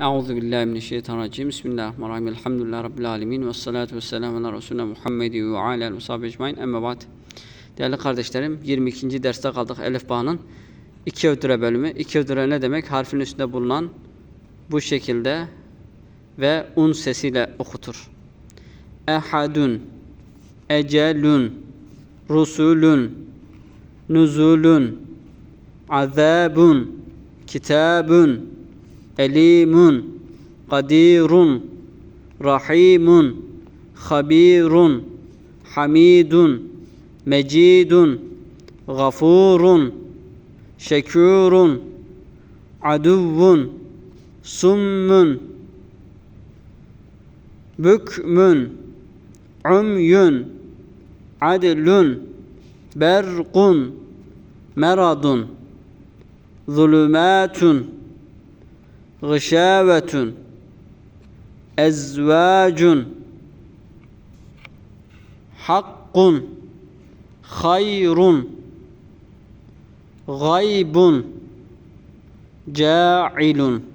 Euzu billahi mineşşeytanirracim. Bismillahirrahmanirrahim. Elhamdülillahi rabbil alamin ve salatu vesselamu ala resulina Muhammedi ve ala ve sahbihi ecmaîn. Amma ba'd. Değerli kardeşlerim, 22. derste kaldık Elif Bağ'ın iki ödüre bölümü. İki ödüre ne demek? Harfin üstünde bulunan bu şekilde ve un sesiyle okutur. Ehadun, ecelun, rusulun, nuzulun, azabun, kitabun, elimun, kadirun, rahimun, habirun, hamidun, mecidun, gafurun, şekürun, aduvun, summun, bükmün, umyun, adlun, berkun, meradun, zulümatun, gışavetun, ezvacun, hakkun, hayrun, gaybun, cailun.